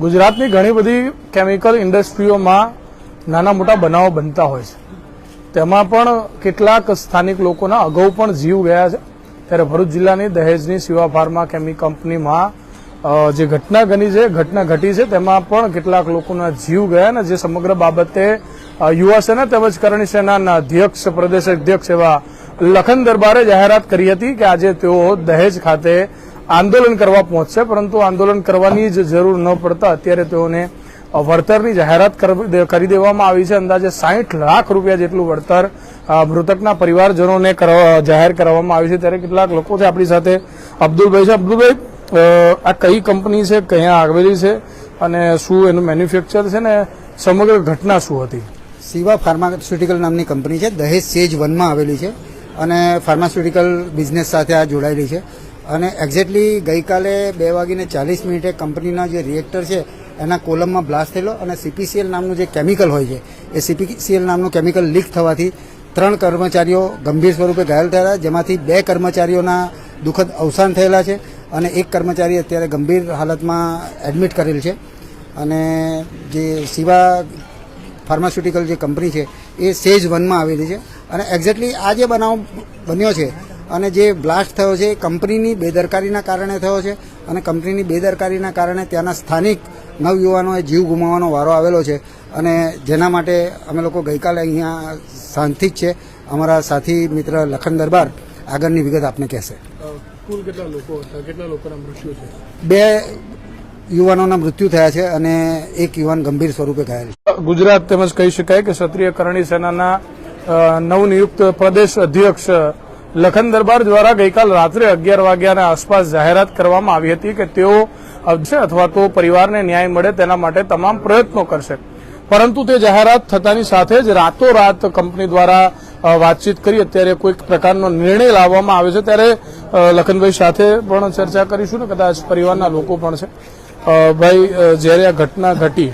ગુજરાતની ઘણી બધી કેમિકલ ઇન્ડસ્ટ્રીઓમાં નાના મોટા બનાવો બનતા હોય છે. તેમાં પણ કેટલાક સ્થાનિક લોકોના અગાઉ પણ જીવ ગયા છે. ત્યારે ભરૂચ જિલ્લાની દહેજની શિવા ફાર્મા કેમી કંપનીમાં જે ઘટના બની છે, ઘટના ઘટી છે, તેમાં પણ કેટલાક લોકોના જીવ ગયા અને જે સમગ્ર બાબતે યુવા સેના તેમજ કરણી સેનાના અધ્યક્ષ, પ્રદેશ અધ્યક્ષ એવા લખન દરબારે જાહેરાત કરી હતી કે આજે તેઓ દહેજ ખાતે આંદોલન કરવા પહોંચશે, પરંતુ આંદોલન કરવાની જ જરૂર ન પડતા અત્યારે તેઓને વળતરની જાહેરાત કર- દેવામાં આવી છે. અંદાજે સાહીઠ લાખ રૂપિયા જેટલું વળતર મૃતકના પરિવારજનોને જાહેર કરવામાં આવી છે. ત્યારે કેટલાક લોકો છે આપણી સાથે. અબ્દુલભાઈ છે. અબ્દુલભાઈ આ કઈ કંપની છે? ક્યાં આવેલી છે? અને શું એનું મેન્યુફેક્ચર છે? ને સમગ્ર ઘટના શું હતી? શિવા ફાર્માસ્યુટિકલ નામની કંપની છે. દહેજ સેજ વનમાં આવેલી છે અને ફાર્માસ્યુટિકલ બિઝનેસ સાથે આ જોડાયેલી છે. અને એક્ઝેક્ટલી ગઈકાલે બે વાગીને ચાલીસ મિનિટે કંપનીના જે રિએક્ટર છે, એના કોલમમાં બ્લાસ્ટ થયેલો અને સીપીસીએલ નામનું જે કેમિકલ હોય છે, એ સીપીસીએલ નામનું કેમિકલ લીક થવાથી ત્રણ કર્મચારીઓ ગંભીર સ્વરૂપે ઘાયલ થયેલા, જેમાંથી બે કર્મચારીઓના દુઃખદ અવસાન થયેલા છે અને એક કર્મચારી અત્યારે ગંભીર હાલતમાં એડમિટ કરેલ છે. અને જે શિવા ફાર્માસ્યુટિકલ જે કંપની છે, એ સેજ વનમાં આવેલી છે. અને એક્ઝેક્ટલી આ જે બનાવ બન્યો છે અને જે બ્લાસ્ટ થયો છે એ કંપનીની બેદરકારીના કારણે થયો છે અને કંપનીની બેદરકારીના કારણે ત્યાંના સ્થાનિક નવયુવાનોએ જીવ ગુમાવવાનો વારો આવેલો છે. અને જેના માટે અમે લોકો ગઈકાલે અહીંયા શાંતિ જ છે. અમારા સાથી મિત્ર લખન દરબાર આગળની વિગત આપને કહેશે. કુલ કેટલા લોકો હતા? કેટલા લોકોના મૃત્યુ છે? બે યુવાનોના મૃત્યુ થયા છે અને એક યુવાન ગંભીર સ્વરૂપે ઘાયલ છે. ગુજરાત તેમજ કહી શકાય કે ક્ષત્રિય કરણી સેનાના નવનિયુક્ત પ્રદેશ અધ્યક્ષ લખન દરબાર દ્વારા ગઈકાલ રાત્રે અગિયાર વાગ્યાના આસપાસ જાહેરાત કરવામાં આવી હતી કે તેઓ આવશે અથવા તો પરિવારને ન્યાય મળે તેના માટે તમામ પ્રયત્નો કરશે. પરંતુ તે જાહેરાત થતાની સાથે જ રાતોરાત કંપની દ્વારા વાતચીત કરી અત્યારે કોઈક પ્રકારનો નિર્ણય લાવવામાં આવે છે. ત્યારે લખનભાઈ સાથે પણ ચર્ચા કરીશું ને કદાચ પરિવારના લોકો પણ છે. ભાઈ જ્યારે આ ઘટના ઘટી,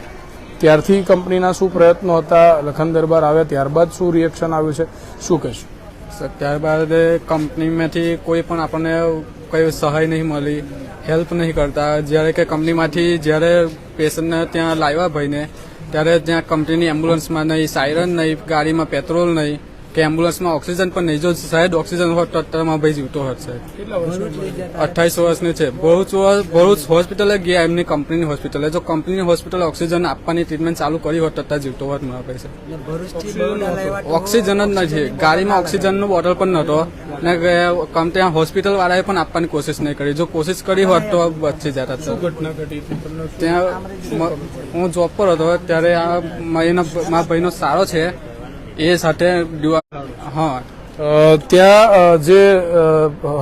ત્યારથી કંપનીના શું પ્રયત્નો હતા? લખન દરબાર આવ્યા ત્યારબાદ શું રિએક્શન આવ્યું છે? શું કહેશું? ત્યારબાદ કંપનીમાંથી કોઈ પણ આપણને કોઈ સહાય નહીં મળી, હેલ્પ નહીં કરતા. જ્યારે કે કંપનીમાંથી જ્યારે પેશન્ટને ત્યાં લાવ્યા ભાઈને, ત્યારે ત્યાં કંપનીની એમ્બ્યુલન્સમાં નહીં, સાયરન નહીં, ગાડીમાં પેટ્રોલ નહીં કે એમ્બ્યુલન્સમાં ઓક્સિજન પણ નહીં જો સાહેબ ઓક્સિજન હોત તો અત્યારમાં ભાઈ જીવતો હોત સાહેબ. અઠ્ઠાવીસ વર્ષની છે. ભરૂચ ભરૂચ હોસ્પિટલે ગયા એમની કંપનીની હોસ્પિટલે. જો કંપનીની હોસ્પિટલ ઓક્સિજન આપવાની ટ્રીટમેન્ટ ચાલુ કરી હોત તો અત્યારે જીવતો હોત મારા પૈસા ઓક્સિજન જ નથી. ગાડીમાં ઓક્સિજનનું બોટલ પણ નહોતો. ને કમ ત્યાં હોસ્પિટલ વાળાએ પણ આપવાની કોશિશ નહીં કરી. જો કોશિશ કરી હોત તો બચી જતા ત્યાં હું જોબ પર હતો. ત્યારે આ મારા ભાઈનો સારો છે. એ સાથે હા. ત્યાં જે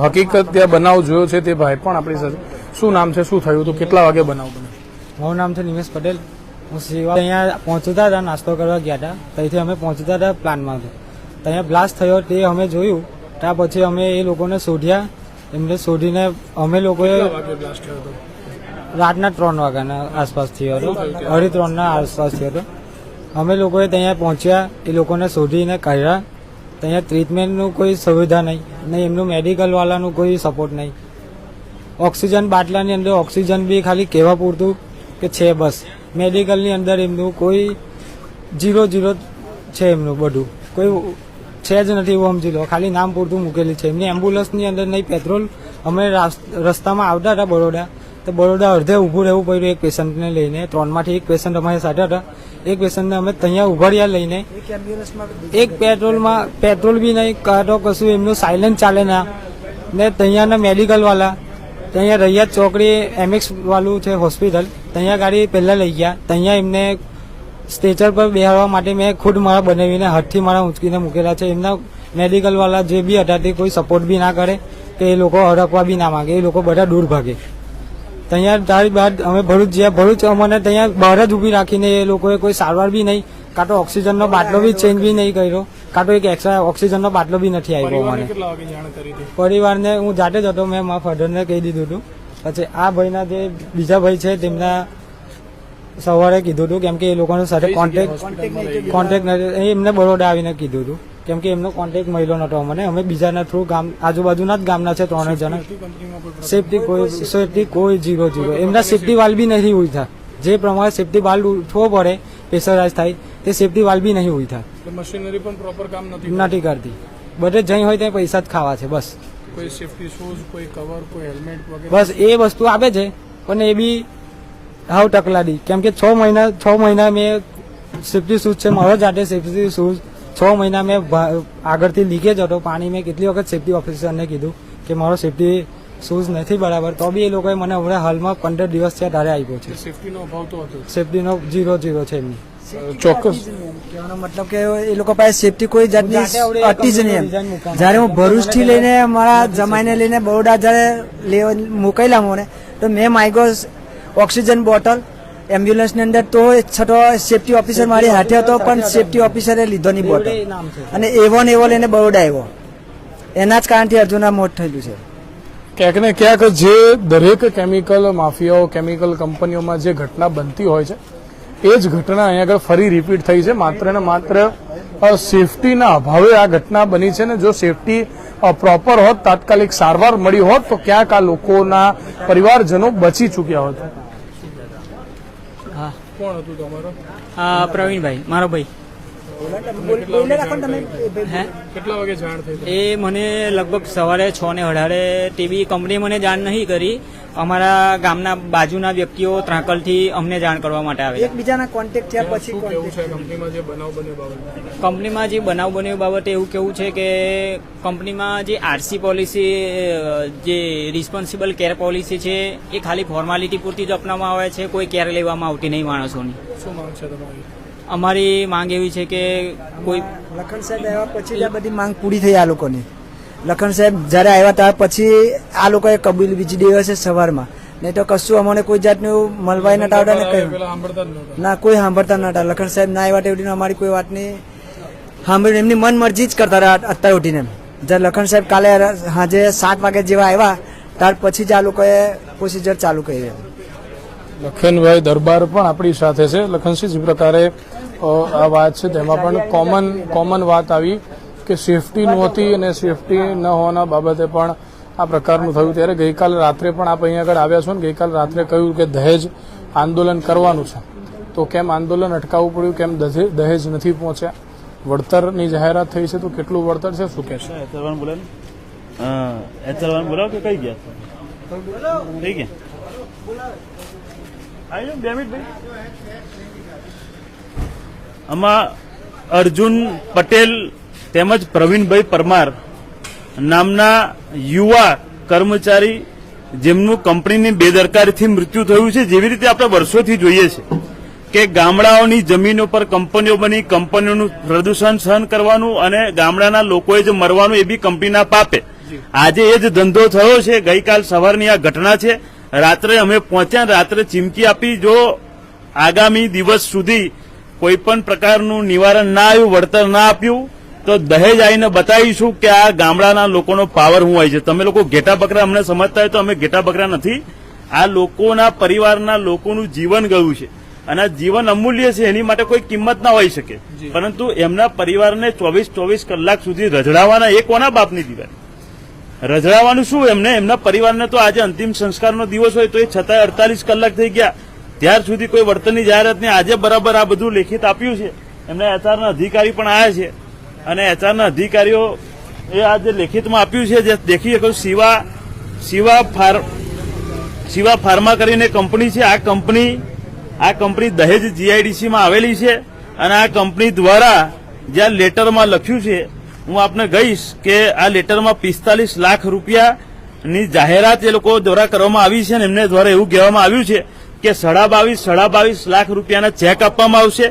હકીકત ત્યાં બનાવ જોયો છે તે ભાઈ પણ આપણી સાથે શું નામ છે? શું થયું હતું? કેટલા વાગે બનાવ બન્યો? મારું નામ છે નિમેશ પટેલ. હું સેવા અહીંયા પહોંચતા હતા નાસ્તો કરવા ગયા હતા. ત્યાંથી અમે પહોંચતા હતા પ્લાનમાં. ત્યાં બ્લાસ્ટ થયો તે અમે જોયું. ત્યાં પછી અમે એ લોકોને શોધ્યા. એમને શોધીને અમે લોકોએ રાતના ત્રણ વાગ્યાના આસપાસ થયો હતો. અઢી ત્રણના આસપાસ થયો હતો. અમે લોકોએ ત્યાં પહોંચ્યા, એ લોકોને શોધીને કાઢ્યા. ત્યાં ટ્રીટમેન્ટનું કોઈ સુવિધા નહીં, ને એમનું મેડિકલવાળાનું કોઈ સપોર્ટ નહીં. ઓક્સિજન બાટલાની અંદર ઓક્સિજન બી ખાલી કહેવા પૂરતું કે છે બસ. મેડિકલની અંદર એમનું કોઈ જીરો જીરો છે એમનું બધું. કોઈ છે જ નથી એવું સમજી લો ખાલી નામ પૂરતું મૂકેલી છે. એમની એમ્બ્યુલન્સની અંદર નહીં પેટ્રોલ અમે રાસ- રસ્તામાં આવતા હતા બરોડા. તો બરોડા અડધે ઊભું રહેવું પડ્યું એક પેશન્ટને લઈને. ત્રણમાંથી એક પેશન્ટ અમારી સાથે હતા. એક પેશન્ટને અમે ત્યાં ઉભાડ્યા લઈને. એક પેટ્રોલમાં, પેટ્રોલ બી નહીં કાં તો કશું, એમનું સાયલન્ટ ચાલે ના. ને ત્યાંના મેડિકલવાળા ત્યાં રૈયાદ ચોકડી એમએક્સ વાળું છે હોસ્પિટલ ત્યાં ગાડી પહેલાં લઈ ગયા. ત્યાં એમને સ્ટેચર પર બેહાડવા માટે મેં ખુદ મારા બનાવીને હાથથી મારા ઊંચકીને મૂકેલા છે. એમના મેડિકલવાળા જે બી હતા તે કોઈ સપોર્ટ બી ના કરે કે એ લોકો હડકવા બી ના માગે. એ લોકો બધા દૂર ભાગે. ત્યાં ત્યારબાદ અમે ભરૂચ ગયા ભરૂચ અમને ત્યાં બહાર જ ઊભી રાખીને એ લોકોએ કોઈ સારવાર બી નહીં. કાં તો ઓક્સિજનનો બાટલો બી ચેન્જ બી નહીં કર્યો. કાં તો એક એક્સ્ટ્રા ઓક્સિજનનો બાટલો બી નથી આવ્યો મને પરિવારને હું જાતે જ હતો મેં મારા ફાધરને કહી દીધું હતું. પછી આ ભાઈના જે બીજા ભાઈ છે તેમના સવારે કીધું હતું કેમ કે એ લોકોનો સાથે કોન્ટેક્ટ કોન્ટેક્ટ એમને બરોડા આવીને કીધું હતું. કેમ કે એમનો કોન્ટેક્ટ મળ્યો નતો અમને. અમે બીજાના થ્રુ ગામ આજુબાજુના જ ગામના છે ત્રણેય જણા. સેફટી કોઈ સેફટી કોઈ જીરો જીરો એમના સેફટી વાલ બી નથી ઉઠતા જે પ્રમાણે સેફટી વાલ ઉઠવો પડે પ્રેશરાઇઝ થાય તે સેફટી વાલ બી નહીં ઉઠતા મશીનરી પણ પ્રોપર કામ નથી નથી કરતી. બધે જઈ હોય ત્યાં પૈસા જ ખાવા છે બસ. કોઈ સેફટી શૂઝ કોઈ કવર કોઈ હેલ્મેટ વગેરે? બસ એ વસ્તુ આપે છે પણ એ બી હાવ ટકલાડી કેમ કે છ મહિના છ મહિના મેં સેફટી શૂઝ છે મારો જાતે સેફટી શૂઝ છ મહિના મેં ભા- આગળથી લીકેજ હતો. પાણી મેં કેટલી વખત સેફટી ઓફિસરને કીધું કે મારો સેફટી શૂઝ નથી બરાબર. તો બી એ લોકોએ મને હમણાં હાલમાં પંદર દિવસ થયા ત્યારે આપ્યો છે. સેફટીનો અભાવ તો હતો સેફટીનો જીરો જીરો છે એમની. ચોક્કસ. કહેવાનો મતલબ કે એ લોકો પાસે સેફટી કોઈ જાતની હતી જ નહીં. જ્યારે હું ભરૂચથી લઈને મારા જમાઈને લઈને બરોડા જ્યારે લેવા મોકલેલા મને તો મેં માગ્યો ઓક્સિજન બોટલ એમ્બ્યુલન્સની અંદર તો છઠ્ઠો સેફટી ઓફિસર મારી હાથે હતો પણ સેફટી ઓફિસરે લીધો નહીં બોટલ અને એવો ને એવો લઈને બરોડા આવ્યો. એના જ કારણથી અર્જુના મોત થયેલું છે. ક્યાંક ને ક્યાંક જે દરેક કેમિકલ માફિયાઓ કેમિકલ કંપનીઓમાં જે ઘટના બનતી હોય છે એ જ ઘટના અહીંયા આગળ ફરી રિપીટ થઈ છે. માત્ર ને માત્ર સેફટીના અભાવે આ ઘટના બની છે ને જો સેફટી પ્રોપર હોત તાત્કાલિક સારવાર મળી હોત તો ક્યાંક આ લોકોના પરિવારજનો બચી ચૂક્યા હોત. કોણ હતું તમારો? પ્રવીણભાઈ મારો ભાઈ. કેટલા વાગે જાણ થઈ એ મને લગભગ સવારે છ ને અઢારે ટીવી કંપની મને જાણ નહીં કરી. અમારા ગામના બાજુના વ્યક્તિઓ ત્રાંકલથી અમને જાણ કરવા માટે આવે એકબીજાના કોન્ટેક્ટ થયા પછી શું કેવું છે? કંપનીમાં જે બનાવ બન્યો બાબતે? કંપનીમાં જે બનાવ બન્યો બાબતે એવું કેવું છે કે કંપનીમાં જે આરસી પોલિસી જે રિસ્પોન્સિબલ કેર પોલિસી છે એ ખાલી ફોર્માલિટી પૂરતી જ અપનાવવામાં આવે છે. કોઈ કેર લેવામાં આવતી નહીં માણસોની. શું માંગ છે તમારી? અમારી માંગ એવી છે કે કોઈ લખન સાહેબ આવ્યા પછી જ આ બધી માંગ પૂરી થઈ આ લોકોની. લખન સાહેબ જ્યારે આવ્યા ત્યાર પછી આ લોકોએ કબૂલ બીજી દિવસે સવારમાં. નહીં તો કશું અમને કોઈ જાતનું મળવાય નતા આવતા ને કહ્યું ના કોઈ સાંભળતા નતા લખન સાહેબ ના આવ્યા તેવડીને અમારી કોઈ વાતની સાંભળ્યું એમની મન મરજી જ કરતા રહ્યા અત્યારે ઉઠીને જ્યારે લખન સાહેબ કાલે સાંજે સાત વાગે જેવા આવ્યા ત્યાર પછી જ આ લોકોએ પ્રોસિજર ચાલુ કરી લખનભાઈ દરબાર પણ આપણી સાથે છે. લખનસિંહ જે પ્રકારે આ વાત છે. તેમાં પણ કોમન કોમન વાત આવી કે સેફટી નહોતી અને સેફટી ન હોવાના બાબતે પણ આ પ્રકારનું થયું. ત્યારે ગઈકાલે રાત્રે પણ આપ અહીંયા આગળ આવ્યા છો ને, ગઈકાલે રાત્રે કહ્યું કે દહેજ આંદોલન કરવાનું છે. તો કેમ આંદોલન અટકાવવું પડ્યું? કેમ દહે- દહેજ નથી પહોંચ્યા? વળતરની જાહેરાત થઈ છે તો કેટલું વળતર છે? શું કે કઈ ગયા? કઈ ગયા? આવી બે મિનિટ ભાઈ આમાં અર્જુન પટેલ તેમજ પ્રવીણભાઈ પરમાર નામના યુવા કર્મચારી જેમનું કંપનીની બેદરકારીથી મૃત્યુ થયું છે, જેવી રીતે આપણે વર્ષોથી જોઈએ છે કે ગામડાઓની જમીનો પર કંપનીઓ બની, કંપનીઓનું પ્રદૂષણ સહન કરવાનું અને ગામડાના લોકોએ જ મરવાનું એ બી કંપનીના પાપે. આજે એ જ ધંધો થયો છે, ગઈકાલ સવારની આ ઘટના છે. રાત્રે અમે પહોંચ્યા રાત્રે ચીમકી આપી જો આગામી દિવસ સુધી કોઈ પણ પ્રકારનું નિવારણ ના આવ્યું વળતર ના આપ્યું તો દહેજ આવીને બતાવીશું કે આ ગામડાના લોકોનો પાવર શું હોય છે. તમે લોકો ઘેટા બકરા અમને સમજતા હોય તો અમે ઘેટા બકરા નથી. આ લોકોના પરિવારના લોકોનું જીવન ગયું છે. અને જીવન અમૂલ્ય છે એની માટે કોઈ કિંમત ના હોઈ શકે. પરંતુ એમના પરિવારને ચોવીસ ચોવીસ કલાક સુધી રજડાવાના એ કોના બાપની દિવાળી રજડાવાનું શું એમને? એમના પરિવારને તો આજે અંતિમ સંસ્કારનો દિવસ હોય તો એ છતાંય અડતાલીસ કલાક થઈ ગયા. ત્યાર સુધી કોઈ વળતરની જાહેરાતને આજે બરાબર આ બધું લેખિત આપ્યું છે. એમના એચઆરના અધિકારી પણ આવ્યા છે. અને એચઆરના અધિકારીઓ એ આ જે લેખિતમાં આપ્યું છે, જે દેખી શકો શિવા શિવા ફાર, શિવા ફાર્મા કરીને કંપની છે. આ કંપની આ કંપની દહેજ જીઆઈડીસીમાં આવેલી છે અને આ કંપની દ્વારા જ્યાં લેટરમાં લખ્યું છે, હું આપને કહીશ કે આ લેટરમાં પિસ્તાલીસ લાખ રૂપિયાની જાહેરાત એ લોકો દ્વારા કરવામાં આવી છે અને એમને દ્વારા એવું કહેવામાં આવ્યું છે કે સાડા બાવીસ સાડા બાવીસ લાખ રૂપિયાના ચેક આપવામાં આવશે.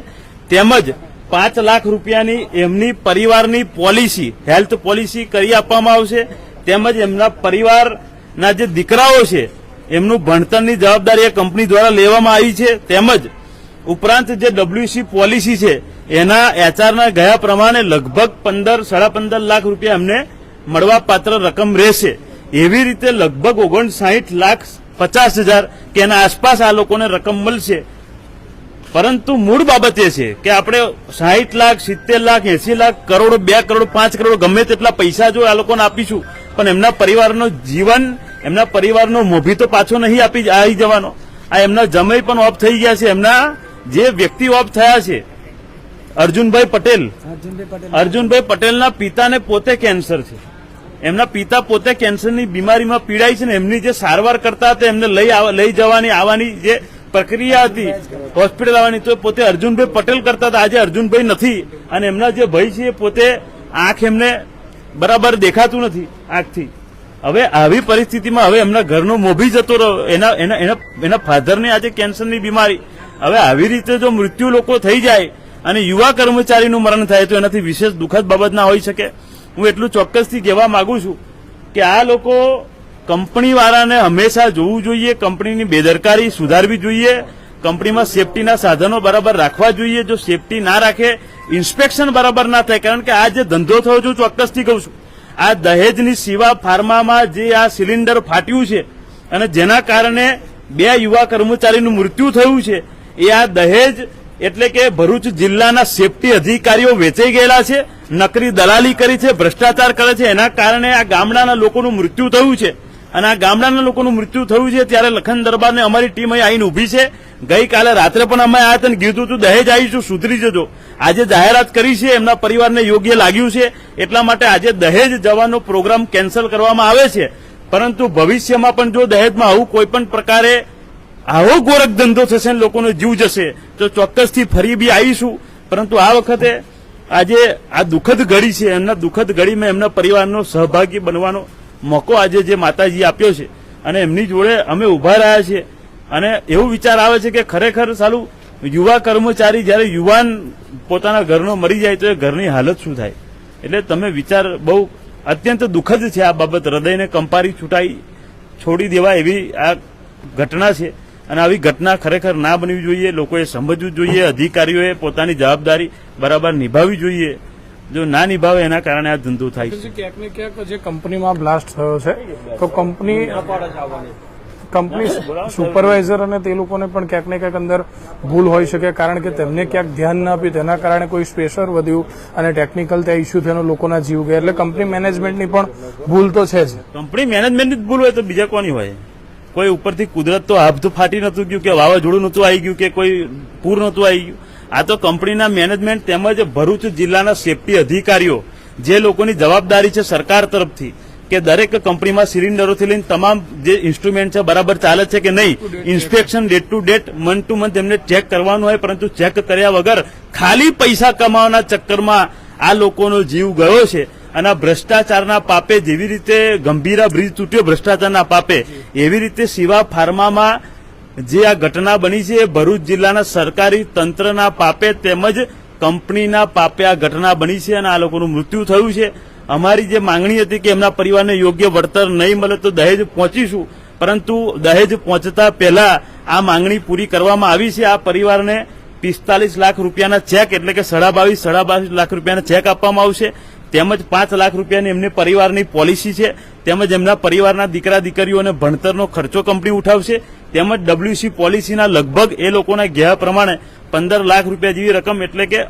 તેમજ પાંચ લાખ રૂપિયાની એમની પરિવારની પોલિસી, હેલ્થ પોલિસી કરી આપવામાં આવશે. તેમજ એમના પરિવારના જે દીકરાઓ છે, એમનું ભણતરની જવાબદારી એ કંપની દ્વારા લેવામાં આવી છે. તેમજ ઉપરાંત જે ડબ્લ્યુસી પોલિસી છે, એના એચઆરના ગયા પ્રમાણે લગભગ પંદર, સાડા પંદર લાખ રૂપિયા એમને મળવાપાત્ર રકમ રહેશે. એવી રીતે લગભગ ઓગણસાઠ લાખ પચાસ હજાર કે એના આસપાસ આ લોકોને રકમ મળશે. પરંતુ મૂળ બાબત એ છે કે આપણે સાહીઠ લાખ સિત્તેર લાખ એસી લાખ કરોડ બે કરોડ પાંચ કરોડ ગમે તેટલા પૈસા જો આ લોકોને આપીશું પણ એમના પરિવારનો જીવન એમના પરિવારનો મોભી તો પાછો નહીં આપી આવી જવાનો. આ એમના જમઈ પણ ઓફ થઈ ગયા છે. એમના જે વ્યક્તિ ઓફ થયા છે અર્જુનભાઈ પટેલ. અર્જુનભાઈ પટેલના પિતાને પોતે કેન્સર છે. એમના પિતા પોતે કેન્સરની બીમારીમાં પીડાય છે ને એમની જે સારવાર કરતા હતા, એમને લઈ લઈ જવાની, આવવાની જે પ્રક્રિયા હતી, હોસ્પિટલ આવવાની, તો પોતે અર્જુનભાઈ પટેલ કરતા હતા. આજે અર્જુનભાઈ નથી અને એમના જે ભાઈ છે એ પોતે આંખ એમને બરાબર દેખાતું નથી આંખથી. હવે આવી પરિસ્થિતિમાં હવે એમના ઘરનો મોભી જતો રહ્યો. એના એના એના એના ફાધરને આજે કેન્સરની બીમારી. હવે આવી રીતે જો મૃત્યુ લોકો થઈ જાય અને યુવા કર્મચારીનું મરણ થાય, તો એનાથી વિશેષ દુઃખદ બાબત ના હોઈ શકે. હું એટલું ચોક્કસથી કહેવા માંગુ છું કે આ લોકો કંપનીવાળાને હંમેશા જોવું જોઈએ, કંપનીની બેદરકારી સુધારવી જોઈએ, કંપનીમાં સેફટીના સાધનો બરાબર રાખવા જોઈએ. જો સેફટી ના રાખે, ઇન્સ્પેક્શન બરાબર ના થાય. કારણ કે આ જે ધંધો થયો છું ચોક્કસથી કહું છું. આ દહેજની સિવા ફાર્મામાં જે આ સિલિન્ડર ફાટ્યું છે અને જેના કારણે બે યુવા કર્મચારીનું મૃત્યુ થયું છે, એ આ દહેજ એટલે કે ભરૂચ જિલ્લાના સેફટી અધિકારીઓ વેચાઈ ગયેલા છે. નકરી દલાલી કરી છે, ભ્રષ્ટાચાર કરે છે, એના કારણે આ ગામડાના લોકોનું મૃત્યુ થયું છે. અને આ ગામડાના લોકોનું મૃત્યુ થયું છે ત્યારે લખન દરબારને અમારી ટીમ અહીં આવીને ઊભી છે. ગઈકાલે રાત્રે પણ અમે આ તને કીધું હતું, દહેજ આવીશું સુધરી જજો. આજે જાહેરાત કરી છે, એમના પરિવારને યોગ્ય લાગ્યું છે. એટલા માટે આજે દહેજ જવાનો પ્રોગ્રામ કેન્સલ કરવામાં આવે છે. પરંતુ ભવિષ્યમાં પણ જો દહેજમાં આવું કોઈ પણ પ્રકારે આવો ગોરખ ધંધો થશે લોકોનો જીવ જશે, તો ચોક્કસથી ફરી બી આવીશું પરંતુ આ વખતે આજે આ દુઃખદ ઘડી છે, એમના દુઃખદ ઘડીમાં એમના પરિવારનો સહભાગી બનવાનો મોકો આજે જે માતાજી આપ્યો છે અને એમની જોડે અમે ઊભા રહ્યા છીએ. અને એવું વિચાર આવે છે કે ખરેખર સાલું યુવા કર્મચારી જ્યારે યુવાન પોતાના ઘરનો મરી જાય તો એ ઘરની હાલત શું થાય? એટલે તમે વિચાર બહુ અત્યંત દુઃખદ છે આ બાબત. હૃદયને કંપારી છૂટાઈ છોડી દેવા એવી આ ઘટના છે. અને આવી ઘટના ખરેખર ના બનવી જોઈએ લોકોએ સમજવું જોઈએ અધિકારીઓએ પોતાની જવાબદારી બરાબર નિભાવવી જોઈએ. જો ના નિભાવે એના કારણે આ ધંધો થાય છે. ક્યાંક ને ક્યાંક જે કંપનીમાં બ્લાસ્ટ થયો છે તો કંપની કંપની સુપરવાઇઝર અને તે લોકોને પણ ક્યાંક ને ક્યાંક અંદર ભૂલ હોઈ શકે કારણ કે તેમને ક્યાંક ધ્યાન ન આપ્યું તેના કારણે કોઈ સ્પેશર વધ્યું અને ટેકનિકલ ત્યાં ઇસ્યુ થયો લોકોના જીવ ગયા. એટલે કંપની મેનેજમેન્ટની પણ ભૂલ તો છે જ. કંપની મેનેજમેન્ટની જ ભૂલ હોય તો બીજા કોની હોય? કોઈ ઉપરથી કુદરત તો આભતું ફાટી નતું ગયું કે વાવાઝોડું નતું આવી ગયું કે કોઈ પૂર નતું આવી ગયું. આ તો કંપનીના મેનેજમેન્ટ તેમજ ભરૂચ જિલ્લાના સેફટી અધિકારીઓ જે લોકોની જવાબદારી છે સરકાર તરફથી કે દરેક કંપનીમાં સિલિન્ડરોથી લઈને તમામ જે ઇન્સ્ટ્રુમેન્ટ છે બરાબર ચાલે છે કે નહીં inspection date to date month to month એમને ચેક કરવાનું હોય પરંતુ ચેક કર્યા વગર ખાલી પૈસા કમાવાના ચક્કરમાં આ લોકોનો જીવ ગયો છે. અને ભ્રષ્ટાચારના પાપે જેવી રીતે ગંભીરા બ્રિજ તૂટ્યો ભ્રષ્ટાચારના પાપે એવી રીતે શિવા ફાર્મામાં જે આ ઘટના બની છે, એ ભરૂચ જિલ્લાના સરકારી તંત્રના પાપે તેમજ કંપનીના પાપે આ ઘટના બની છે અને આ લોકોનું મૃત્યુ થયું છે. અમારી જે માંગણી હતી કે એમના પરિવારને યોગ્ય વળતર નહીં મળે તો દહેજ પહોંચીશું, પરંતુ દહેજ પહોંચતા પહેલા આ માંગણી પૂરી કરવામાં આવી છે. આ પરિવારને પિસ્તાલીસ લાખ રૂપિયાના ચેક એટલે કે સાડા બાવીસ સાડા બાવીસ લાખ રૂપિયાના ચેક આપવામાં આવશે. તેમજ પાંચ લાખ રૂપિયાની એમની પરિવારની પોલિસી છે, તેમજ એમના પરિવારના દીકરા દીકરીઓને ભણતરનો ખર્ચો કંપની ઉઠાવશે, તેમજ ડબલ્યુસી પોલિસીના લગભગ એ લોકોના ગયા પ્રમાણે પંદર લાખ રૂપિયા જેવી રકમ એટલે કે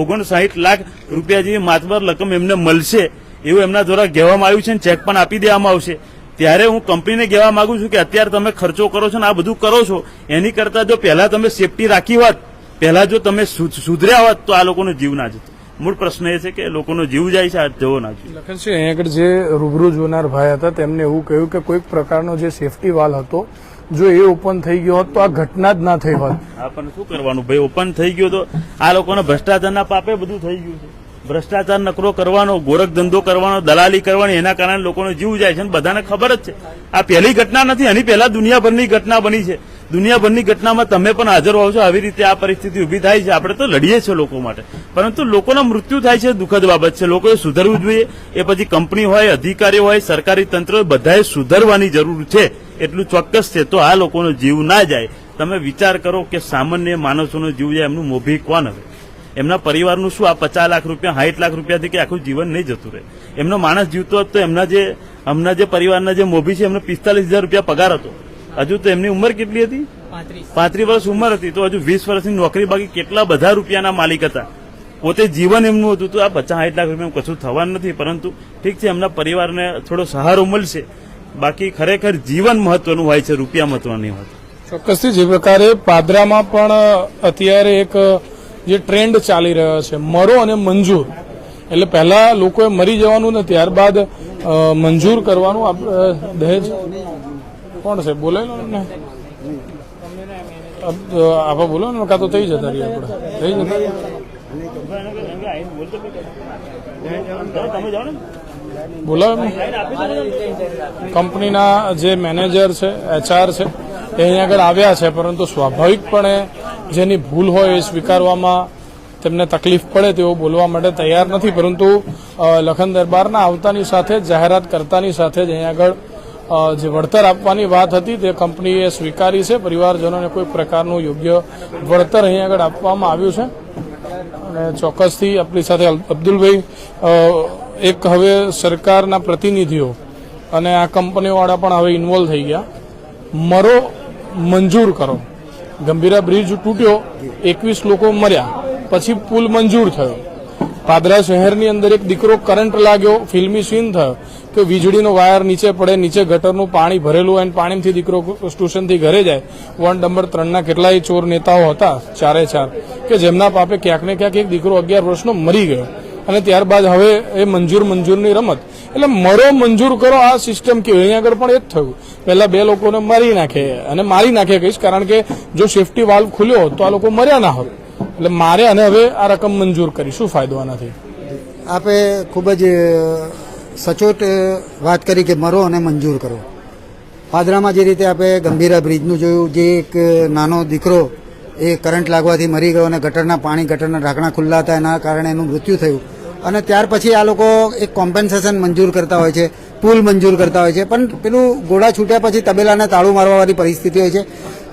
ઓગણસાઠ લાખ રૂપિયા જેવી માતબર રકમ એમને મળશે, એવું એમના દ્વારા કહેવામાં આવ્યું છે અને ચેક પણ આપી દેવામાં આવશે. ત્યારે હું કંપનીને કહેવા માંગુ છું કે અત્યારે તમે ખર્ચો કરો છો ને આ બધું કરો છો, એની કરતા જો પહેલા તમે સેફટી રાખી હોત, પહેલા જો તમે સુધર્યા હોત તો આ લોકોનો જીવ ના જતો. મૂળ પ્રશ્ન એ છે કે લોકોનો જીવ જાય છે આ જવો ના જોઈએ. લખનસિંહ અહીંયા આગળ જે રૂબરૂ જોનાર ભાઈ હતા તેમને એવું કહ્યું કે કોઈક પ્રકારનો જે સેફટી વાલ હતો જો એ ઓપન થઈ ગયો હોત તો આ ઘટના જ ના થઈ હોત. આપણને શું કરવાનું? ભાઈ ઓપન થઈ ગયો તો આ લોકોના ભ્રષ્ટાચારના પાપે બધું થઈ ગયું છે. ભ્રષ્ટાચાર નકરો કરવાનો ગોરખ ધંધો કરવાનો દલાલી કરવાની એના કારણે લોકોનો જીવ જાય છે. અને બધાને ખબર જ છે. આ પહેલી ઘટના નથી એની પહેલા દુનિયાભરની ઘટના બની છે. દુનિયાભરની ઘટનામાં તમે પણ હાજર હોવ છો. આવી રીતે આ પરિસ્થિતિ ઊભી થાય છે. આપણે તો લડીએ છીએ લોકો માટે. પરંતુ લોકોના મૃત્યુ થાય છે દુઃખદ બાબત છે. લોકોએ સુધરવું જોઈએ. એ પછી કંપની હોય, અધિકારીઓ હોય, સરકારી તંત્ર હોય, બધાએ સુધરવાની જરૂર છે. એટલું ચોક્કસ છે. તો આ લોકોનો જીવ ના જાય. તમે વિચાર કરો કે સામાન્ય માણસોનો જીવ જાય. એમનું મોભી કોણ હવે? એમના પરિવારનું શું? આ પચાસ લાખ રૂપિયા સાઠ લાખ રૂપિયાથી કે આખું જીવન નહીં જતું રહે. એમનો માણસ જીવતો હતો એમના જે હમણાં જે પરિવારના જે મોભી છે, એમને પિસ્તાલીસ હજાર રૂપિયા પગાર હતો. હજુ તો એમની ઉંમર કેટલી હતી? પાંત્રીસ. વર્ષ ઉંમર હતી. તો હજુ વીસ વર્ષની નોકરી બાકી કેટલા બધા રૂપિયાના માલિક હતા? પોતે જીવન એમનું હતું. તો આ પચાસ સાઠ લાખ રૂપિયા કશું થવાનું નથી. પરંતુ ઠીક છે એમના પરિવારને થોડો સહારો મળશે. બાકી ખરેખર જીવન મહત્વનું હોય છે રૂપિયા મહત્વનું નહીં હોતું ચોક્કસથી જે પ્રકારે પાદરામાં પણ અત્યારે એક જે ટ્રેન્ડ ચાલી રહ્યો છે મરો અને મંજૂર. એટલે પહેલા લોકોએ મરી જવાનું ને ત્યારબાદ મંજૂર કરવાનું દહેજ. કોણ છે? બોલે ને આપણે બોલો ને, કાં તો થઈ જતા રહીએ આપણે. થઈ જતા બોલાવે કંપનીના જે મેનેજર છે, એચઆર છે, એ અહીંયા આગળ આવ્યા છે, પરંતુ સ્વાભાવિકપણે જેની ભૂલ હોય એ સ્વીકારવામાં તેમને તકલીફ પડે તેઓ બોલવા માટે તૈયાર નથી. પરંતુ લખન દરબારના આવતાની સાથે, જાહેરાત કરતાની સાથે જ અહીંયા આગળ જે વળતર આપવાની વાત હતી તે કંપનીએ સ્વીકારી છે. પરિવારજનોને કોઈ પ્રકારનું યોગ્ય વળતર અહીં આગળ આપવામાં આવ્યું છે. અને ચોક્કસથી આપણી સાથે અબ્દુલભાઈ એક હવે સરકારના પ્રતિનિધિઓ અને આ કંપનીવાળા પણ હવે ઇન્વોલ્વ થઈ ગયા. મરો, મંજૂર કરો. ગંભીરા બ્રિજ તૂટ્યો, એકવીસ લોકો મર્યા. પછી પુલ મંજૂર થયો. પાદરા શહેરની અંદર એક દીકરો કરંટ લાગ્યો, ફિલ્મી સીન થયો. કે વીજળીનો વાયર નીચે પડે, નીચે ગટરનું પાણી ભરેલું હોય અને પાણીથી દીકરો સ્ટેશનથી ઘરે જાય. વોર્ડ નંબર ત્રણના કેટલાય ચોર નેતાઓ હતા, ચારે ચાર, કે જેમના પાપે ક્યાંક ને ક્યાંક એક દીકરો અગિયાર વર્ષનો મરી ગયો. અને ત્યારબાદ હવે એ મંજૂર મંજૂરની રમત. એટલે મરો મંજૂર કરો, આ સિસ્ટમ કેવી અહીંયા આગળ પણ એ જ થયું. પહેલા બે લોકોને મારી નાખે, અને મારી નાખે કહીશ, કારણ કે જો સેફટી વાલ્વ ખુલ્યો તો આ લોકો મર્યા ના હોત. એટલે મારે અને હવે આ રકમ મંજૂર કરી. શું ફાયદો આનાથી? આપે ખૂબ જ સચોટ વાત કરી કે મરો અને મંજૂર કરો. પાદરામાં જે રીતે આપણે ગંભીરા બ્રિજનું જોયું, જે એક નાનો દીકરો એ કરંટ લાગવાથી મરી ગયો અને ગટરના પાણી, ગટરના ઢાંકણા ખુલ્લા હતા, એના કારણે એનું મૃત્યુ થયું. અને ત્યાર પછી આ લોકો એક કોમ્પેન્સેશન મંજૂર કરતા હોય છે, પુલ મંજૂર કરતા હોય છે. પણ પેલું ઘોડા છૂટ્યા પછી તબેલાને તાળું મારવાવાળી પરિસ્થિતિ હોય છે.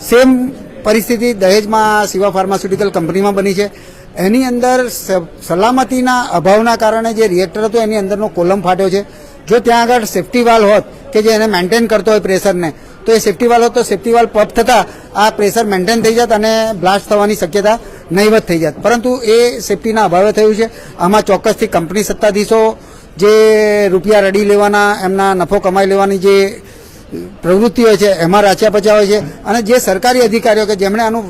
સેમ પરિસ્થિતિ દહેજમાં શિવા ફાર્માસ્યુટિકલ કંપનીમાં બની છે. એની અંદર સલામતીના અભાવના કારણે જે રિએક્ટર હતો એની અંદરનો કોલમ ફાટ્યો છે. જો ત્યાં આગળ સેફ્ટી વાલ હોત કે જે એને મેન્ટેન કરતો હોય પ્રેશરને, તો એ સેફ્ટી વાલ હોત તો સેફ્ટી વાલ પપ થતાં આ પ્રેશર મેન્ટેન થઈ જાત અને બ્લાસ્ટ થવાની શક્યતા નહીવત થઈ જાત. પરંતુ એ સેફ્ટીના અભાવે થયું છે. આમાં ચોક્કસથી કંપની સત્તાધીશો જે રૂપિયા રડી લેવાના, એમના નફો કમાઈ લેવાની જે પ્રવૃત્તિ હોય છે, એમાં રાચ્યા પચ્યા હોય છે. અને જે સરકારી અધિકારીઓ કે જેમણે આનું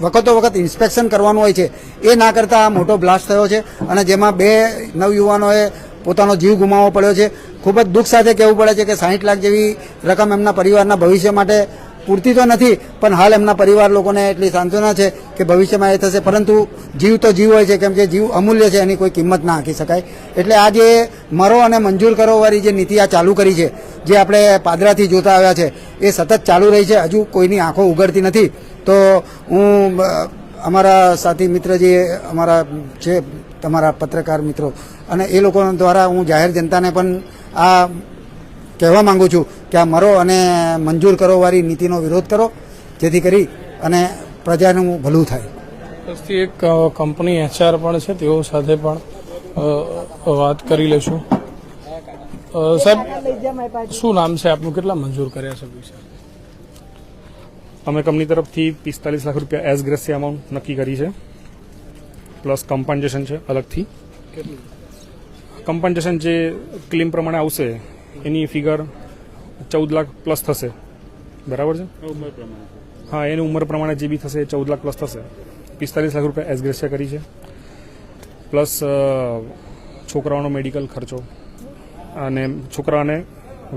વખતો વખત ઇન્સ્પેક્શન કરવાનું હોય છે, એ ના કરતા આ મોટો બ્લાસ્ટ થયો છે. અને જેમાં બે નવયુવાનોએ પોતાનો જીવ ગુમાવવો પડ્યો છે. ખૂબ જ દુઃખ સાથે કહેવું પડે છે કે સાહીઠ લાખ જેવી રકમ એમના પરિવારના ભવિષ્ય માટે પૂરતી તો નથી, પણ હાલ એમના પરિવાર લોકોને એટલી સાંત્વના છે કે ભવિષ્યમાં એ થશે. પરંતુ જીવ તો જીવ હોય છે, કેમ કે જીવ અમૂલ્ય છે, એની કોઈ કિંમત ના આંકી શકાય. એટલે આ જે મરો અને મંજૂર કરોવાળી જે નીતિ આ ચાલુ કરી છે, જે આપણે પાદરાથી જોતા આવ્યા છે, એ સતત ચાલુ રહી છે. હજુ કોઈની આંખો ઉગડતી નથી. તો હું અમારા સાથી મિત્ર જે અમારા છે તમારા પત્રકાર મિત્રો અને એ લોકો દ્વારા હું જાહેર જનતાને પણ આ કહેવા માંગુ છું કે આ મરો અને મંજૂર કરો વાળી નીતિનો વિરોધ કરો જેથી કરી અને પ્રજાનું ભલું થાય. એક કંપની એચઆર પણ છે તેઓ સાથે પણ વાત કરી લેશું. સાહેબ શું નામ છે આપનું? કેટલા મંજૂર કર્યા છે પૈસા? અમે કંપની તરફથી પિસ્તાલીસ લાખ રૂપિયા એઝ ગ્રેસી અમાઉન્ટ નક્કી કરી છે. પ્લસ કમ્પન્સેશન છે અલગથી. કમ્પન્સેશન જે ક્લેમ પ્રમાણે આવશે એની ફિગર ચૌદ લાખ પ્લસ થશે. બરાબર છે? હા એની ઉંમર પ્રમાણે જે બી થશે એ ચૌદ લાખ પ્લસ થશે. પિસ્તાલીસ લાખ રૂપિયા એસગ્રેસિયા કરી છે. પ્લસ છોકરાઓનો મેડિકલ ખર્ચો અને છોકરા અને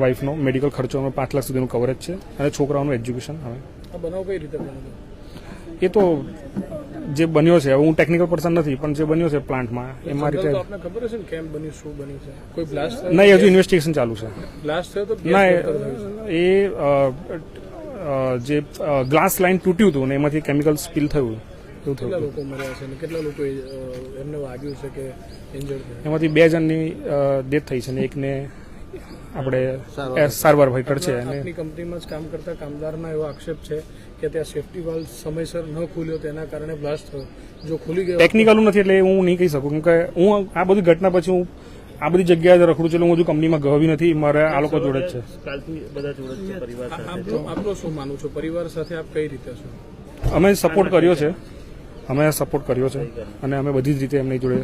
વાઈફનો મેડિકલ ખર્ચો અમે પાંચ લાખ સુધીનું કવરેજ છે અને છોકરાઓનું એજ્યુકેશન અમે બનાવ કઈ રીતે એ તો જે બન્યો છે હું ટેકનિકલ પર્સન નથી પણ જે બન્યો છે પ્લાન્ટમાં એમાં રીતે આપને ખબર હશે ને કેમ બન્યું શું બન્યું છે? કોઈ બ્લાસ્ટ નહીં હજુ ઇન્વેસ્ટિગેશન ચાલુ છે. બ્લાસ્ટ થયો તો ના એ- જે ગ્લાસ લાઇન તૂટ્યું હતું ને એમાંથી કેમિકલ સ્પીલ થયું કેટલા લોકો મર્યા છે અને કેટલા લોકો એમને વાગ્યું છે કે ઇન્જર્ડ એમાંથી બે જણની ડેથ થઈ છે ને એકને આપણે સારવાર હેઠળ છે અને કંપનીમાં જ કામ કરતા કામદારમાં એવો આક્ષેપ છે કે ત્યાં સેફટી વાલ્વ સમયસર ન ખુલ્યો તેના કારણે બ્લાસ્ટ થયો. જો ખુલી ગયો ટેકનિકલ નથી એટલે હું નહીં કહી શકું કેમ કે હું આ બધી ઘટના પછી હું આ બધી જગ્યાએ રખડું છું એટલે હું હજુ કંપનીમાં ગયો નથી મારે આ લોકો જોડે જ છે. આપનું આપનું શું માનું છો? પરિવાર સાથે આપ કઈ રીતે છો? અમે સપોર્ટ કર્યો છે. અમે સપોર્ટ કર્યો છે અને અમે બધી જ રીતે એમની જોડે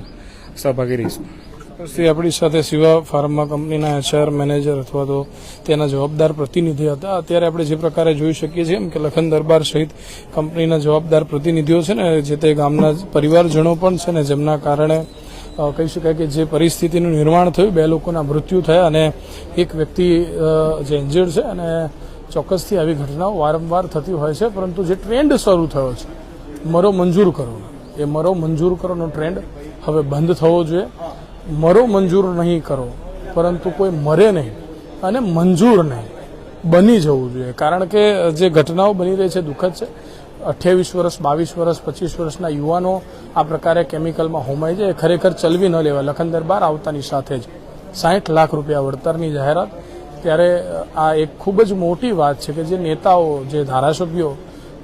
સહભાગી રહીશું. શ્રી આપણી સાથે શિવા ફાર્મા કંપનીના એચઆર મેનેજર અથવા તો તેના જવાબદાર પ્રતિનિધિ હતા. અત્યારે આપણે જે પ્રકારે જોઈ શકીએ છીએ એમ કે લખન દરબાર સહિત કંપનીના જવાબદાર પ્રતિનિધિઓ છે ને, જે તે ગામના પરિવારજનો પણ છે ને, જેમના કારણે કહી શકાય કે જે પરિસ્થિતિનું નિર્માણ થયું, બે લોકોના મૃત્યુ થયા અને એક વ્યક્તિ જે ઇન્જર્ડ છે અને ચોક્કસથી આવી ઘટનાઓ વારંવાર થતી હોય છે, પરંતુ જે ટ્રેન્ડ શરૂ થયો છે, મરો મંજૂર કરો. એ મરો મંજૂર કરોનો ટ્રેન્ડ હવે બંધ થવો જોઈએ. મરો મંજૂર નહીં કરો, પરંતુ કોઈ મરે નહીં અને મંજૂર નહીં. બની જવું જોઈએ. કારણ કે જે ઘટનાઓ બની રહી છે દુઃખદ છે. અઠ્યાવીસ વર્ષ, બાવીસ વર્ષ, પચીસ વર્ષના યુવાનો આ પ્રકારે કેમિકલમાં હોમાઈ જાય, ખરેખર ચલવી ન લેવાય. લખનદર બાર આવતાની સાથે જ સાઠ લાખ રૂપિયા વળતરની જાહેરાત. ત્યારે આ એક ખૂબ જ મોટી વાત છે કે જે નેતાઓ, જે ધારાસભ્યો,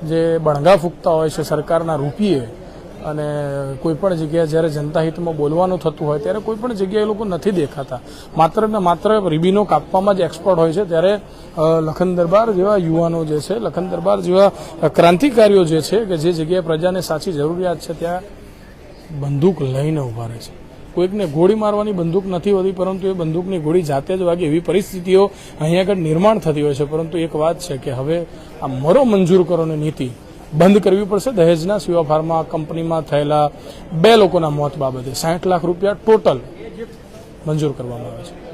જે બણગા ફૂંકતા હોય છે સરકારના રૂપિયે અને કોઈ પણ જગ્યાએ જ્યારે જનતા હિતમાં બોલવાનું થતું હોય ત્યારે કોઈ પણ જગ્યાએ એ લોકો નથી દેખાતા. માત્ર ને માત્ર રીબીનો કાપવામાં જ એક્સપર્ટ હોય છે. ત્યારે લખન દરબાર જેવા યુવાનો જે છે, લખન દરબાર જેવા ક્રાંતિકારીઓ જે છે કે જે જગ્યાએ પ્રજાને સાચી જરૂરિયાત છે, ત્યાં બંદૂક લઈને ઊભા રહે છે. કોઈકને ગોળી મારવાની બંદૂક નથી હોતી, પરંતુ એ બંદૂકની ગોળી જાતે જ વાગે એવી પરિસ્થિતિઓ અહીંયા આગળ નિર્માણ થતી હોય છે. પરંતુ એક વાત છે કે હવે આ મરો મંજૂર કરોની નીતિ બંધ કરવી પડશે. દહેજના સિવા ફાર્મા કંપનીમાં થયેલા બે લોકોના મોત બાબતે સાઠ લાખ રૂપિયા ટોટલ મંજૂર કરવામાં આવે છે.